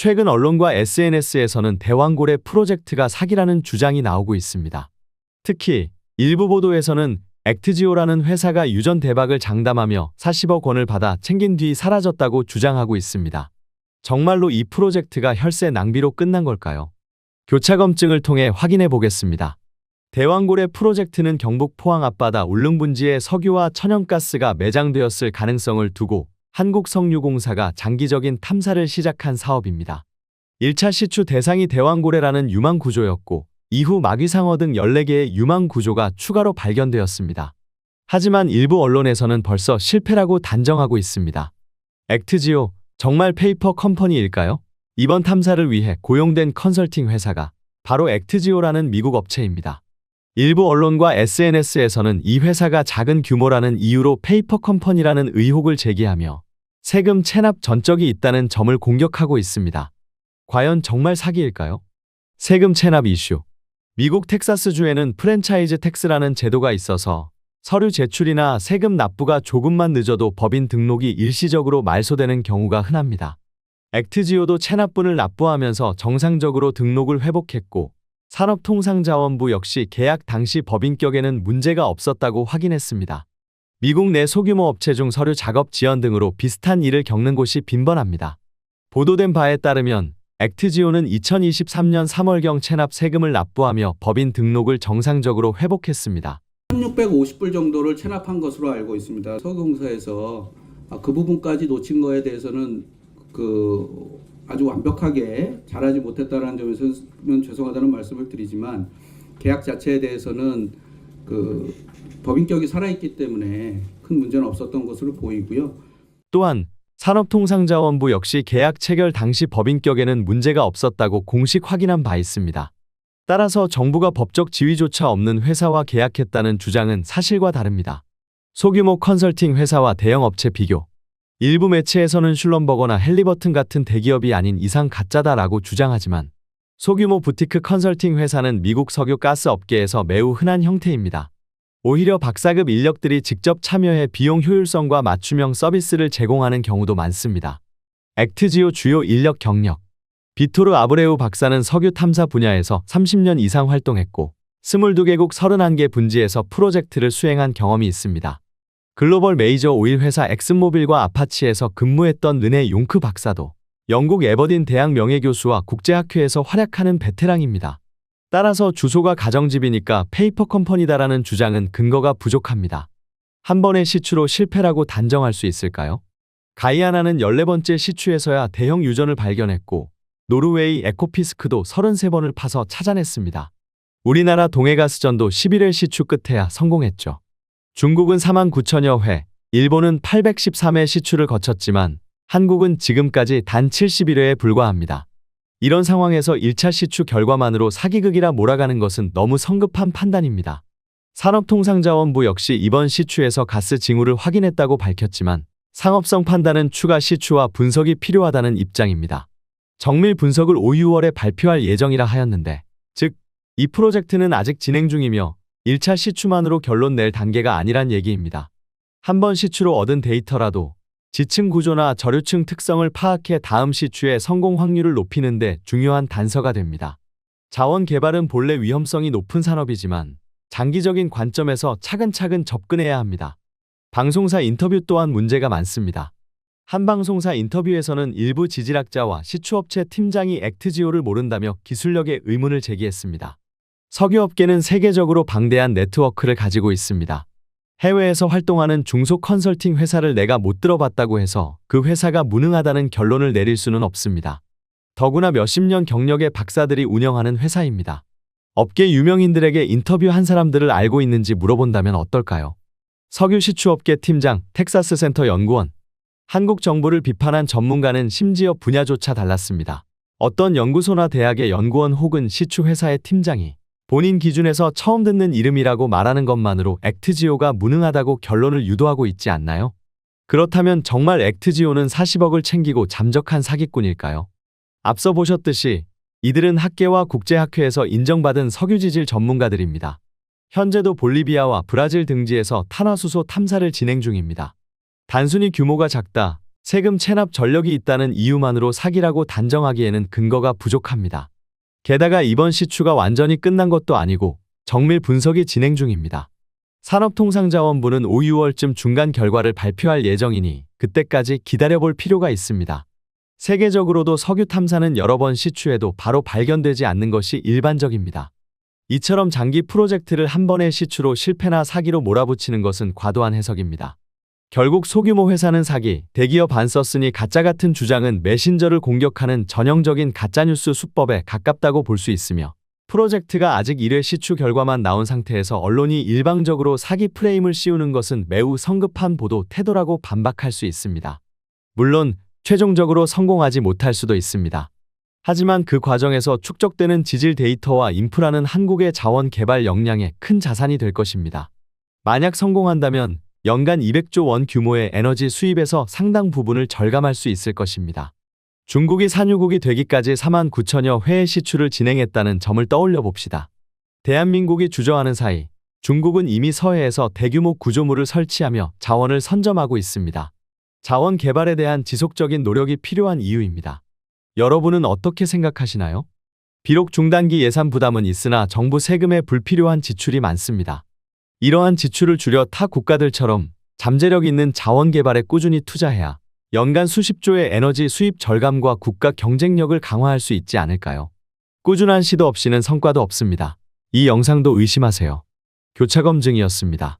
최근 언론과 SNS에서는 대왕고래 프로젝트가 사기라는 주장이 나오고 있습니다. 특히 일부 보도에서는 액트지오라는 회사가 유전 대박을 장담하며 40억 원을 받아 챙긴 뒤 사라졌다고 주장하고 있습니다. 정말로 이 프로젝트가 혈세 낭비로 끝난 걸까요? 교차 검증을 통해 확인해 보겠습니다. 대왕고래 프로젝트는 경북 포항 앞바다 울릉분지에 석유와 천연가스가 매장되었을 가능성을 두고 한국석유공사가 장기적인 탐사를 시작한 사업입니다. 1차 시추 대상이 대왕고래라는 유망 구조였고 이후 마귀상어 등 14개의 유망 구조가 추가로 발견되었습니다. 하지만 일부 언론에서는 벌써 실패라고 단정하고 있습니다. 액트지오, 정말 페이퍼 컴퍼니일까요? 이번 탐사를 위해 고용된 컨설팅 회사가 바로 액트지오라는 미국 업체입니다. 일부 언론과 SNS에서는 이 회사가 작은 규모라는 이유로 페이퍼 컴퍼니라는 의혹을 제기하며 세금 체납 전적이 있다는 점을 공격하고 있습니다. 과연 정말 사기일까요? 세금 체납 이슈. 미국 텍사스주에는 프랜차이즈 텍스라는 제도가 있어서 서류 제출이나 세금 납부가 조금만 늦어도 법인 등록이 일시적으로 말소되는 경우가 흔합니다. 액트지오도 체납분을 납부하면서 정상적으로 등록을 회복했고 산업통상자원부 역시 계약 당시 법인격에는 문제가 없었다고 확인했습니다. 미국 내 소규모 업체 중 서류 작업 지연 등으로 비슷한 일을 겪는 곳이 빈번합니다. 보도된 바에 따르면 액트지오는 2023년 3월경 체납 세금을 납부하며 법인 등록을 정상적으로 회복했습니다. 1650불 정도를 체납한 것으로 알고 있습니다. 서공사에서 아, 그 부분까지 놓친 거에 대해서는 그 아주 완벽하게 잘하지 못했다는 점에서는 죄송하다는 말씀을 드리지만 계약 자체에 대해서는 그 법인격이 살아있기 때문에 큰 문제는 없었던 것으로 보이고요. 또한 산업통상자원부 역시 계약 체결 당시 법인격에는 문제가 없었다고 공식 확인한 바 있습니다. 따라서 정부가 법적 지위조차 없는 회사와 계약했다는 주장은 사실과 다릅니다. 소규모 컨설팅 회사와 대형 업체 비교. 일부 매체에서는 슐럼버거나 헬리버튼 같은 대기업이 아닌 이상 가짜다라고 주장하지만 소규모 부티크 컨설팅 회사는 미국 석유 가스 업계에서 매우 흔한 형태입니다. 오히려 박사급 인력들이 직접 참여해 비용 효율성과 맞춤형 서비스를 제공하는 경우도 많습니다. 액트지오 주요 인력 경력 비토르 아브레우 박사는 석유 탐사 분야에서 30년 이상 활동했고 22개국 31개 분지에서 프로젝트를 수행한 경험이 있습니다. 글로벌 메이저 오일 회사 엑슨모빌과 아파치에서 근무했던 르네 용크 박사도 영국 에버딘 대학 명예교수와 국제학회에서 활약하는 베테랑입니다. 따라서 주소가 가정집이니까 페이퍼 컴퍼니다라는 주장은 근거가 부족합니다. 한 번의 시추로 실패라고 단정할 수 있을까요? 가이아나는 14번째 시추에서야 대형 유전을 발견했고 노르웨이 에코피스크도 33번을 파서 찾아냈습니다. 우리나라 동해가스전도 11회 시추 끝에야 성공했죠. 중국은 4만 9천여 회, 일본은 813회 시추를 거쳤지만 한국은 지금까지 단 71회에 불과합니다. 이런 상황에서 1차 시추 결과만으로 사기극이라 몰아가는 것은 너무 성급한 판단입니다. 산업통상자원부 역시 이번 시추에서 가스 징후를 확인했다고 밝혔지만 상업성 판단은 추가 시추와 분석이 필요하다는 입장입니다. 정밀 분석을 5, 6월에 발표할 예정이라 하였는데, 즉, 이 프로젝트는 아직 진행 중이며 1차 시추만으로 결론 낼 단계가 아니란 얘기입니다. 한 번 시추로 얻은 데이터라도 지층 구조나 저류층 특성을 파악해 다음 시추의 성공 확률을 높이는 데 중요한 단서가 됩니다. 자원 개발은 본래 위험성이 높은 산업이지만 장기적인 관점에서 차근차근 접근해야 합니다. 방송사 인터뷰 또한 문제가 많습니다. 한 방송사 인터뷰에서는 일부 지질학자와 시추업체 팀장이 액트지오를 모른다며 기술력에 의문을 제기했습니다. 석유업계는 세계적으로 방대한 네트워크를 가지고 있습니다. 해외에서 활동하는 중소 컨설팅 회사를 내가 못 들어봤다고 해서 그 회사가 무능하다는 결론을 내릴 수는 없습니다. 더구나 몇십 년 경력의 박사들이 운영하는 회사입니다. 업계 유명인들에게 인터뷰한 사람들을 알고 있는지 물어본다면 어떨까요? 석유 시 추업계 팀장, 텍사스 센터 연구원. 한국 정부를 비판한 전문가는 심지어 분야조차 달랐습니다. 어떤 연구소나 대학의 연구원 혹은 시추 회사의 팀장이 본인 기준에서 처음 듣는 이름이라고 말하는 것만으로 액트지오가 무능하다고 결론을 유도하고 있지 않나요? 그렇다면 정말 액트지오는 40억을 챙기고 잠적한 사기꾼일까요? 앞서 보셨듯이 이들은 학계와 국제학회에서 인정받은 석유지질 전문가들입니다. 현재도 볼리비아와 브라질 등지에서 탄화수소 탐사를 진행 중입니다. 단순히 규모가 작다, 세금 체납 전력이 있다는 이유만으로 사기라고 단정하기에는 근거가 부족합니다. 게다가 이번 시추가 완전히 끝난 것도 아니고 정밀 분석이 진행 중입니다. 산업통상자원부는 5, 6월쯤 중간 결과를 발표할 예정이니 그때까지 기다려볼 필요가 있습니다. 세계적으로도 석유 탐사는 여러 번 시추해도 바로 발견되지 않는 것이 일반적입니다. 이처럼 장기 프로젝트를 한 번의 시추로 실패나 사기로 몰아붙이는 것은 과도한 해석입니다. 결국 소규모 회사는 사기, 대기업 안 썼으니 가짜 같은 주장은 메신저를 공격하는 전형적인 가짜뉴스 수법에 가깝다고 볼 수 있으며 프로젝트가 아직 1회 시추 결과만 나온 상태에서 언론이 일방적으로 사기 프레임을 씌우는 것은 매우 성급한 보도 태도라고 반박할 수 있습니다. 물론 최종적으로 성공하지 못할 수도 있습니다. 하지만 그 과정에서 축적되는 지질 데이터와 인프라는 한국의 자원 개발 역량의 큰 자산이 될 것입니다. 만약 성공한다면 연간 200조 원 규모의 에너지 수입에서 상당 부분을 절감할 수 있을 것입니다. 중국이 산유국이 되기까지 4만 9천여 회의 시추를 진행했다는 점을 떠올려 봅시다. 대한민국이 주저하는 사이 중국은 이미 서해에서 대규모 구조물을 설치하며 자원을 선점하고 있습니다. 자원 개발에 대한 지속적인 노력이 필요한 이유입니다. 여러분은 어떻게 생각하시나요? 비록 중단기 예산 부담은 있으나 정부 세금에 불필요한 지출이 많습니다. 이러한 지출을 줄여 타 국가들처럼 잠재력 있는 자원 개발에 꾸준히 투자해야 연간 수십조의 에너지 수입 절감과 국가 경쟁력을 강화할 수 있지 않을까요? 꾸준한 시도 없이는 성과도 없습니다. 이 영상도 의심하세요. 교차검증이었습니다.